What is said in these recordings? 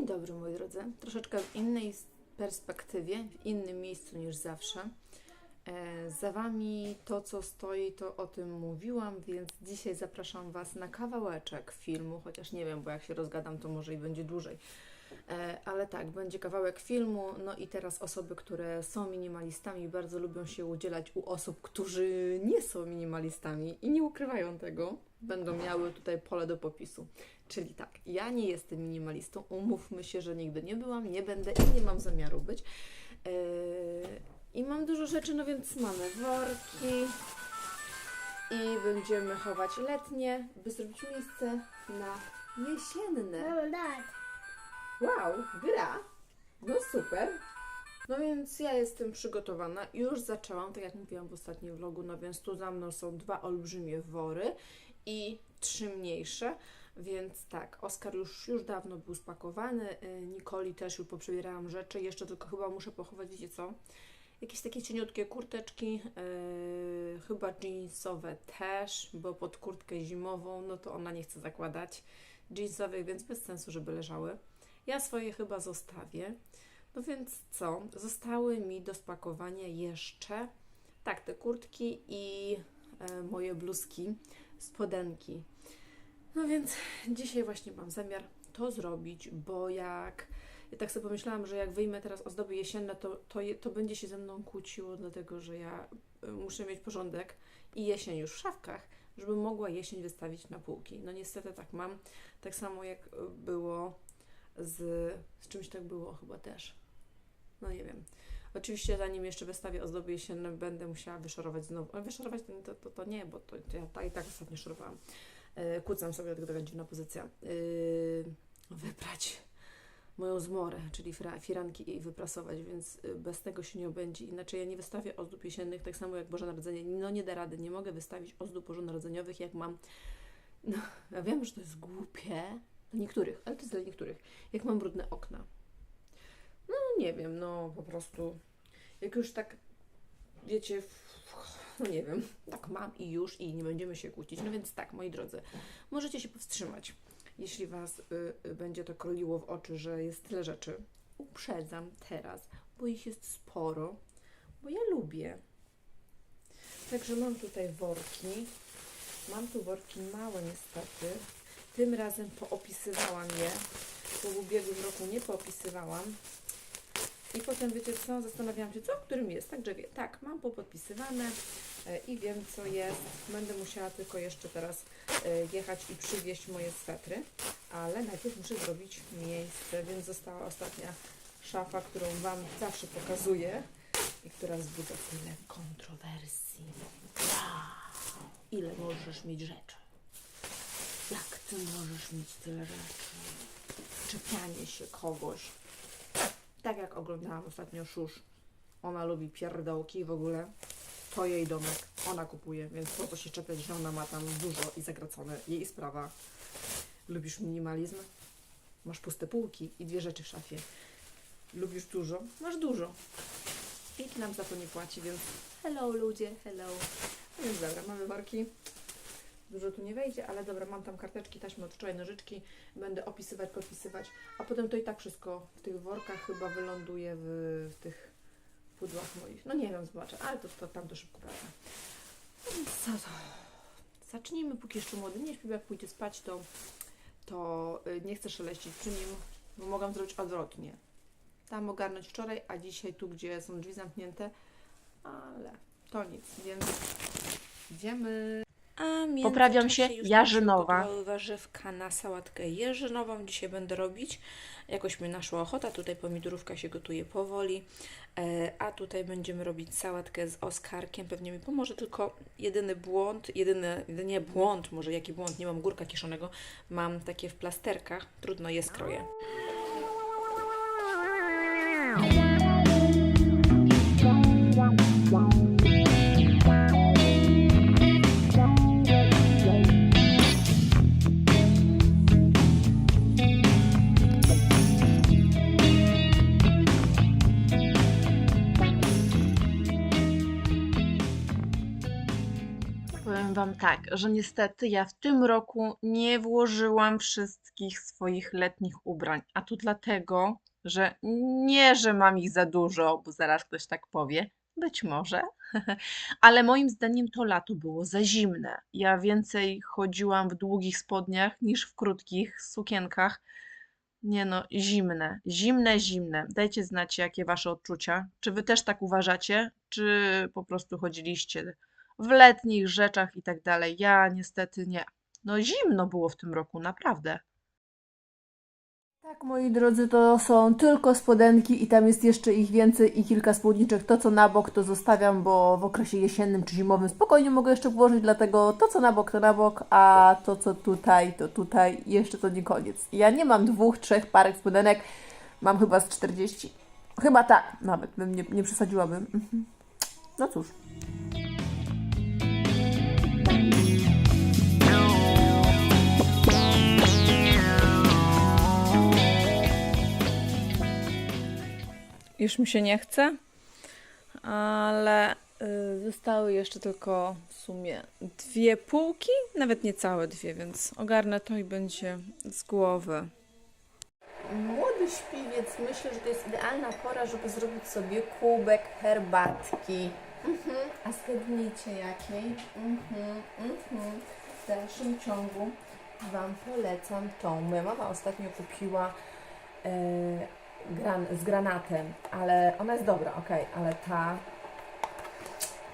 Dzień dobry moi drodzy. Troszeczkę w innej perspektywie, w innym miejscu niż zawsze. E, za Wami to, co stoi, to o tym mówiłam, więc dzisiaj zapraszam Was na kawałeczek filmu, chociaż nie wiem, bo jak się rozgadam, to może i będzie dłużej. E, ale tak, będzie kawałek filmu. No i teraz osoby, które są minimalistami, bardzo lubią się udzielać u osób, którzy nie są minimalistami i nie ukrywają tego, będą miały tutaj pole do popisu. Czyli tak, ja nie jestem minimalistą, umówmy się, że nigdy nie byłam, nie będę i nie mam zamiaru być. Yy, I mam dużo rzeczy, no więc mamy worki i będziemy chować letnie, by zrobić miejsce na jesienne. Mamo. Wow, gra! No super. No więc ja jestem przygotowana. Już zaczęłam, tak jak mówiłam w ostatnim vlogu, no więc tu za mną są dwa olbrzymie wory i trzy mniejsze. Więc tak, Oskar już, już dawno był spakowany, y, Nikoli też już poprzebierałam rzeczy, jeszcze tylko chyba muszę pochować, wiecie co? Jakieś takie cieniutkie kurteczki, yy, chyba jeansowe też, bo pod kurtkę zimową, no to ona nie chce zakładać jeansowych, więc bez sensu, żeby leżały. Ja swoje chyba zostawię. No więc co? Zostały mi do spakowania jeszcze tak, te kurtki i e, moje bluzki, spodenki. No więc dzisiaj właśnie mam zamiar to zrobić, bo jak ja tak sobie pomyślałam, że jak wyjmę teraz ozdoby jesienne, to, to, to będzie się ze mną kłóciło, dlatego że ja y, muszę mieć porządek i jesień już w szafkach, żeby mogła jesień wystawić na półki. No niestety tak mam. Tak samo jak y, było z, z czymś tak było chyba też. No nie wiem. Oczywiście zanim jeszcze wystawię ozdoby jesienne, będę musiała wyszorować znowu. Wyszorować to, to, to, nie, bo to, to ja ta, i tak ostatnio szorowałam. Yy, kłócam sobie, tylko taka dziwna pozycja. Yy, wybrać moją zmorę, czyli firanki i wyprasować, więc y, bez tego się nie obędzie. Inaczej ja nie wystawię ozdób jesiennych, tak samo jak Boże Narodzenie. No nie da rady, nie mogę wystawić ozdób bożonarodzeniowych, jak mam... No, ja wiem, że to jest głupie, dla niektórych, ale to jest dla niektórych. Jak mam brudne okna. Nie wiem, no po prostu jak już tak, wiecie, no nie wiem, tak mam i już i nie będziemy się kłócić. No więc tak, moi drodzy, możecie się powstrzymać, jeśli Was y, y, będzie to kroliło w oczy, że jest tyle rzeczy. Uprzedzam teraz, bo ich jest sporo, bo ja lubię. Także mam tutaj worki. Mam tu worki małe niestety. Tym razem poopisywałam je, bo w ubiegłym roku nie poopisywałam. I potem wiecie co, zastanawiałam się, co w którym jest. Także wie, tak, mam popodpisywane e, i wiem co jest. Będę musiała tylko jeszcze teraz e, jechać i przywieźć moje swetry, ale najpierw muszę zrobić miejsce, więc została ostatnia szafa, którą Wam zawsze pokazuję i która wzbudza tyle kontrowersji. Ile możesz mieć rzeczy? Jak ty możesz mieć tyle rzeczy? Czepianie się kogoś. Tak jak oglądałam ostatnio Szusz. Ona lubi pierdołki w ogóle to jej domek. Ona kupuje, więc po co się czepiać, że ona ma tam dużo i zagracone. Jej sprawa. Lubisz minimalizm? Masz puste półki i dwie rzeczy w szafie. Lubisz dużo? Masz dużo. Nikt nam za to nie płaci, więc hello ludzie, hello. No więc dobra, mamy worki. Dużo tu nie wejdzie, ale dobra, mam tam karteczki, taśmy od wczoraj, nożyczki. Będę opisywać, podpisywać. A potem to i tak wszystko w tych workach chyba wyląduje w, w tych pudłach moich. No nie wiem, zobaczę, ale to, to tam to szybko prawda. Co to? Zacznijmy, póki jeszcze młody nie śpi, jak pójdzie spać, to, to y, nie chcę szeleścić przy nim, bo mogłam zrobić odwrotnie. Tam ogarnąć wczoraj, a dzisiaj tu, gdzie są drzwi zamknięte, ale to nic, więc idziemy. A Poprawiam się, Jarzynowa. Warzywka na sałatkę jeżynową. Dzisiaj będę robić. Jakoś mi naszła ochota. Tutaj pomidorówka się gotuje powoli. E, a tutaj będziemy robić sałatkę z Oskarkiem. Pewnie mi pomoże tylko jedyny błąd, jedyny, jedynie błąd, może jaki błąd, nie mam górka kiszonego. Mam takie w plasterkach. Trudno je skroję. Powiem Wam, tak, że niestety ja w tym roku nie włożyłam wszystkich swoich letnich ubrań. A to dlatego, że nie, że mam ich za dużo, bo zaraz ktoś tak powie. Być może, ale moim zdaniem to lato było za zimne. Ja więcej chodziłam w długich spodniach niż w krótkich sukienkach. Nie no, zimne, zimne, zimne. Dajcie znać, jakie wasze odczucia. Czy wy też tak uważacie, czy po prostu chodziliście w letnich rzeczach i tak dalej? Ja niestety nie. No zimno było w tym roku, naprawdę. Tak, moi drodzy, to są tylko spodenki i tam jest jeszcze ich więcej i kilka spódniczek. To, co na bok, to zostawiam, bo w okresie jesiennym czy zimowym spokojnie mogę jeszcze włożyć, dlatego to, co na bok, to na bok, a to, co tutaj, to tutaj. Jeszcze to nie koniec. Ja nie mam dwóch, trzech parek spodenek, mam chyba z 40. Chyba tak, nawet nie, nie przesadziłabym. Mhm. No cóż. Już mi się nie chce, ale y, zostały jeszcze tylko w sumie dwie półki, nawet niecałe dwie, więc ogarnę to i będzie z głowy. Młody śpiwiec myślę, że to jest idealna pora, żeby zrobić sobie kubek herbatki. Mhm. A zgadnijcie jakiej? Mhm, mhm. W dalszym ciągu Wam polecam tą. Moja mama ostatnio kupiła e, gran, z granatem, ale ona jest dobra, ok, ale ta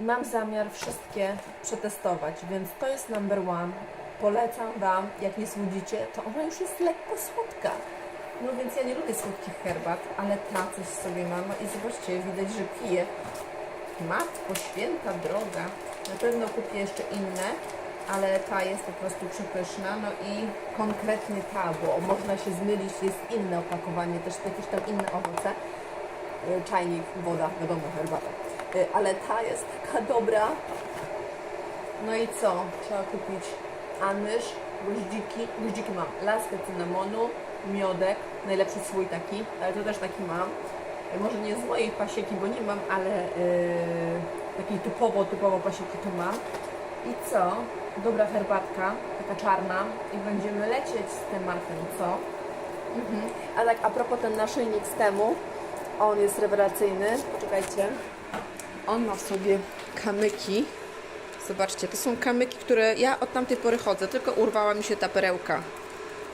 mam zamiar wszystkie przetestować, więc to jest number one. Polecam Wam, jak nie słodzicie, to ona już jest lekko słodka. No więc ja nie lubię słodkich herbat, ale ta coś sobie ma. No i zobaczcie, widać, że pije. Matko święta droga. Na pewno kupię jeszcze inne, ale ta jest po prostu przepyszna. No i konkretnie ta, bo można się zmylić, jest inne opakowanie, też jakieś tam inne owoce. Y, Czajnik, woda, wiadomo, herbata. Y, Ale ta jest taka dobra. No i co? Trzeba kupić anyż, goździki. Goździki mam. Laskę cynamonu, miodek, najlepszy swój taki, ale to też taki mam. E, Może nie z mojej pasieki, bo nie mam, ale yy, takiej typowo, typowo pasieki to mam. I co? Dobra herbatka, taka czarna i będziemy lecieć z tematem, co? Mhm. A tak a propos ten naszyjnik z temu, on jest rewelacyjny. Poczekajcie. On ma w sobie kamyki. Zobaczcie, to są kamyki, które ja od tamtej pory chodzę, tylko urwała mi się ta perełka.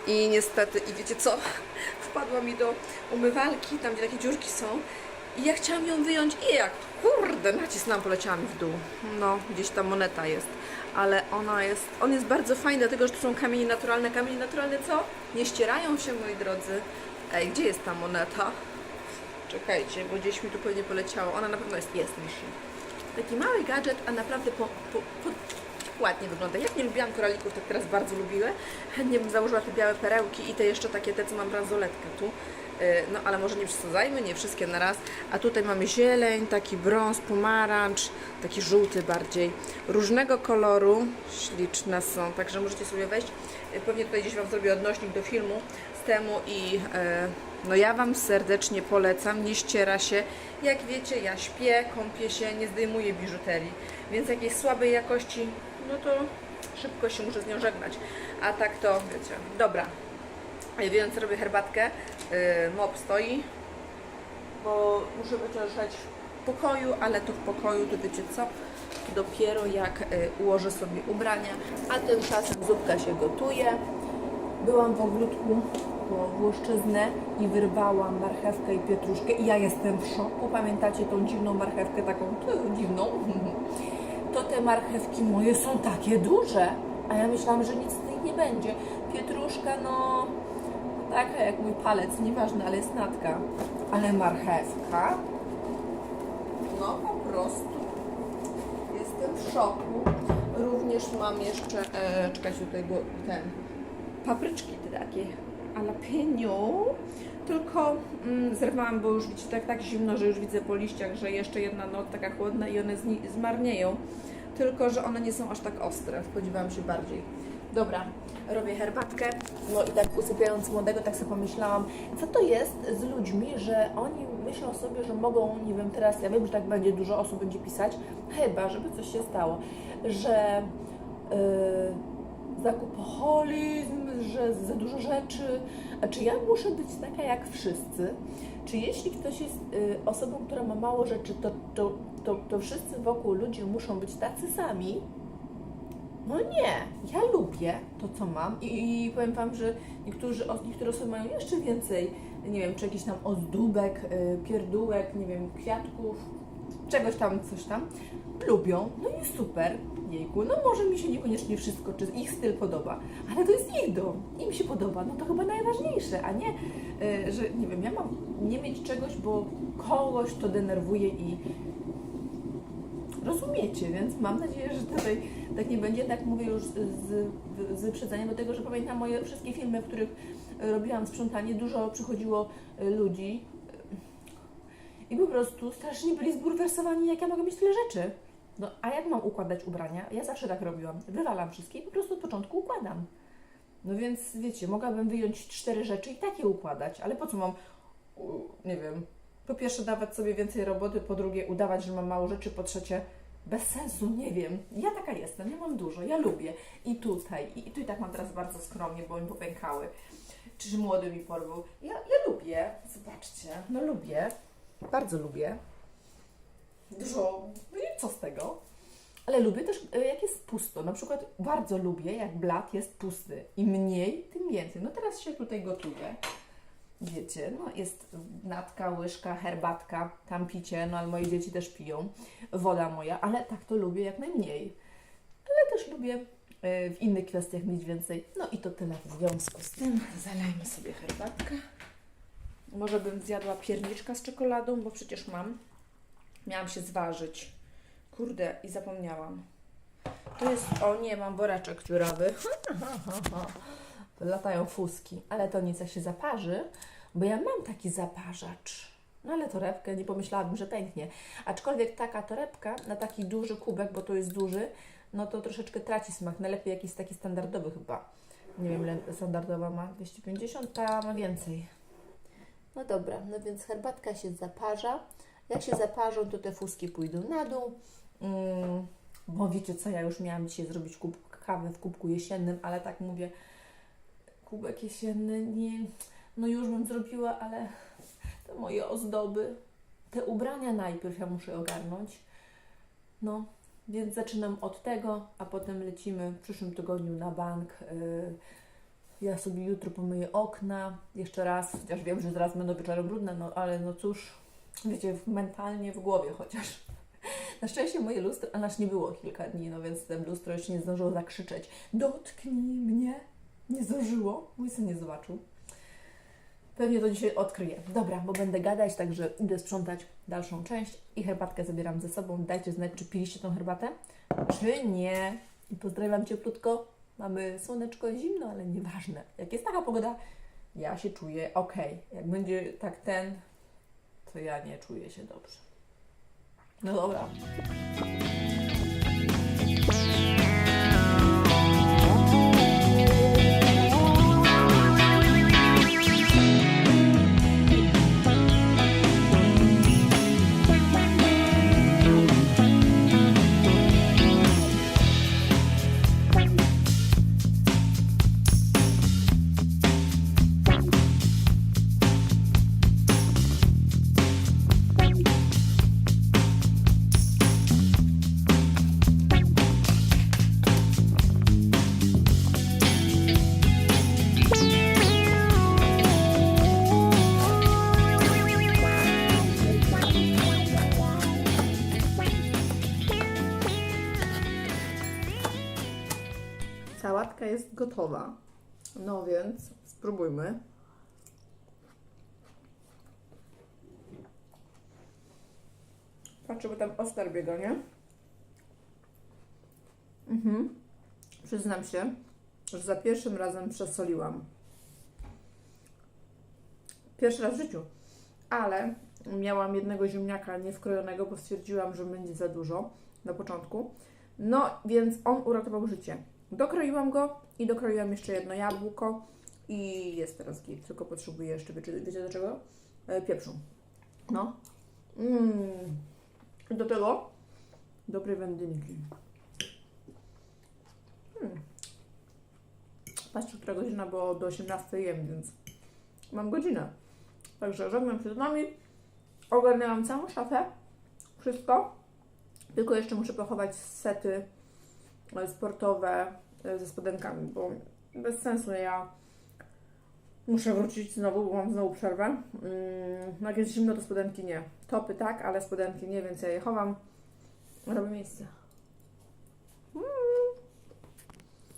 I niestety, i wiecie co? Wpadła mi do umywalki, tam gdzie takie dziurki są. I ja chciałam ją wyjąć i jak? Kurde, nacisnęłam, poleciała mi w dół. No, gdzieś ta moneta jest. Ale ona jest, on jest bardzo fajny, dlatego że to są kamienie naturalne. Kamienie naturalne co? Nie ścierają się, moi drodzy. Ej, gdzie jest ta moneta? Czekajcie, bo gdzieś mi tu pewnie poleciało. Ona na pewno jest, jest wisi. Taki mały gadżet, a naprawdę po, po, po, ładnie wygląda. Jak nie lubiłam koralików, tak teraz bardzo lubię. Chętnie bym założyła te białe perełki i te jeszcze takie, te co mam bransoletkę tu. Yy, No ale może nie przesadzajmy, nie wszystkie na raz. A tutaj mamy zieleń, taki brąz, pomarańcz, taki żółty bardziej. Różnego koloru, śliczne są, także możecie sobie wejść. Yy, Pewnie tutaj gdzieś Wam zrobię odnośnik do filmu z temu i yy, no ja Wam serdecznie polecam, nie ściera się. Jak wiecie, ja śpię, kąpię się, nie zdejmuję biżuterii, więc jakiejś słabej jakości, no to szybko się muszę z nią żegnać. A tak to, wiecie, dobra. Więc robię herbatkę, yy, mop stoi, bo muszę wyciążać w pokoju, ale to w pokoju, to wiecie co, dopiero jak y, ułożę sobie ubrania, a tymczasem zupka się gotuje. Byłam w ogródku po Włoszczyznę i wyrwałam marchewkę i pietruszkę i ja jestem w szoku. Pamiętacie tą dziwną marchewkę, taką dziwną? To te marchewki moje są takie duże, a ja myślałam, że nic z nich nie będzie. Pietruszka, no taka jak mój palec, nieważne, ale jest natka. Ale marchewka, no po prostu jestem w szoku. Również mam jeszcze, e, czekajcie tutaj, bo ten, papryczki te takie jalapeno, tylko mm, zerwałam, bo już widzicie, tak, tak zimno, że już widzę po liściach, że jeszcze jedna noc taka chłodna i one zmarnieją. Tylko, że one nie są aż tak ostre, spodziewałam się bardziej. Dobra, robię herbatkę. No i tak usypiając młodego, tak sobie pomyślałam, co to jest z ludźmi, że oni myślą sobie, że mogą, nie wiem, teraz, ja wiem, że tak będzie, dużo osób będzie pisać, chyba, żeby coś się stało, że yy, zakupoholizm, że za dużo rzeczy. A czy ja muszę być taka jak wszyscy? Czy jeśli ktoś jest y, osobą, która ma mało rzeczy, to, to, to, to wszyscy wokół ludzie muszą być tacy sami? No nie, ja lubię to, co mam i, i powiem Wam, że niektórzy, niektóre osoby mają jeszcze więcej, nie wiem, czy jakichś tam ozdóbek, y, pierdółek, nie wiem, kwiatków, czegoś tam, coś tam, lubią, no i super, jejku, no może mi się niekoniecznie wszystko, czy ich styl podoba, ale to jest ich dom, im się podoba, no to chyba najważniejsze, a nie, y, że nie wiem, ja mam nie mieć czegoś, bo kogoś to denerwuje i rozumiecie, więc mam nadzieję, że tutaj tak nie będzie, tak mówię już z, z, wyprzedzeniem do tego, że pamiętam moje wszystkie filmy, w których robiłam sprzątanie, dużo przychodziło y, ludzi i po prostu strasznie byli zbulwersowani, jak ja mogę mieć tyle rzeczy. No, a jak mam układać ubrania? Ja zawsze tak robiłam. Wywalam wszystkie i po prostu od początku układam. No więc wiecie, mogłabym wyjąć cztery rzeczy i takie układać, ale po co mam, nie wiem, po pierwsze dawać sobie więcej roboty, po drugie udawać, że mam mało rzeczy, po trzecie bez sensu, nie wiem. Ja taka jestem, ja mam dużo, ja lubię. I tutaj, i, i tu i tak mam teraz bardzo skromnie, bo mi popękały. Czy młody mi porwał. Ja, ja lubię, zobaczcie, no lubię, bardzo lubię. Dużo, no i co z tego? Ale lubię też, e, jak jest pusto. Na przykład bardzo lubię, jak blat jest pusty. Im mniej, tym więcej. No teraz się tutaj gotuje. Wiecie, no jest natka, łyżka, herbatka, tam picie, no ale moje dzieci też piją, woda moja, ale tak to lubię jak najmniej. Ale też lubię e, w innych kwestiach mieć więcej. No i to tyle w związku z tym. Zalejmy sobie herbatkę. Może bym zjadła pierniczka z czekoladą, bo przecież mam. Miałam się zważyć. Kurde, i zapomniałam. To jest, o nie, mam woreczek dziurawy. Latają fuski, ale to nic jak się zaparzy, bo ja mam taki zaparzacz. No ale torebkę nie pomyślałabym, że pęknie. Aczkolwiek taka torebka na taki duży kubek, bo to jest duży, no to troszeczkę traci smak. Najlepiej jakiś taki standardowy chyba. Nie wiem, ile standardowa ma 250, ta ma więcej. No dobra, no więc herbatka się zaparza. Jak się zaparzą, to te fuski pójdą na dół. Mm, bo wiecie co, ja już miałam dzisiaj zrobić kubek kawy w kubku jesiennym, ale tak mówię, kubek jesienny, nie, no już bym zrobiła, ale te moje ozdoby, te ubrania najpierw ja muszę ogarnąć. No, więc zaczynam od tego, a potem lecimy w przyszłym tygodniu na bank. Yy, ja sobie jutro pomyję okna jeszcze raz, chociaż wiem, że zaraz będą wieczorem brudne, no ale no cóż, wiecie, mentalnie w głowie chociaż. Na szczęście moje lustro, a nasz nie było kilka dni, no więc ten lustro jeszcze nie zdążyło zakrzyczeć. Dotknij mnie! Nie zdążyło, mój syn nie zobaczył. Pewnie to dzisiaj odkryję. Dobra, bo będę gadać, także idę sprzątać dalszą część i herbatkę zabieram ze sobą. Dajcie znać, czy piliście tą herbatę, czy nie. I pozdrawiam cieplutko. Mamy słoneczko, zimno, ale nieważne. Jak jest taka pogoda, ja się czuję ok. Jak będzie tak ten, to ja nie czuję się dobrze. No dobra. Jest gotowa. No więc spróbujmy. Patrzę, bo tam ostar biega, nie? Mhm. Przyznam się, że za pierwszym razem przesoliłam. Pierwszy raz w życiu. Ale miałam jednego ziemniaka niewkrojonego, bo stwierdziłam, że będzie za dużo na początku. No, więc on uratował życie. Dokroiłam go i dokroiłam jeszcze jedno jabłko i jest teraz git, tylko potrzebuję jeszcze, wiecie, wiecie do czego? E, pieprzu. No. Mm. Do tego dobrej wędynki. Patrzcie, która godzina, bo do 18 jem, więc mam godzinę. Także żegnam się z Wami. Ogarnęłam całą szafę. Wszystko. Tylko jeszcze muszę pochować sety sportowe e, ze spodenkami, bo bez sensu ja muszę wrócić znowu, bo mam znowu przerwę. Mm, jak jest zimno, to spodenki nie. Topy tak, ale spodenki nie, więc ja je chowam. Robię miejsce.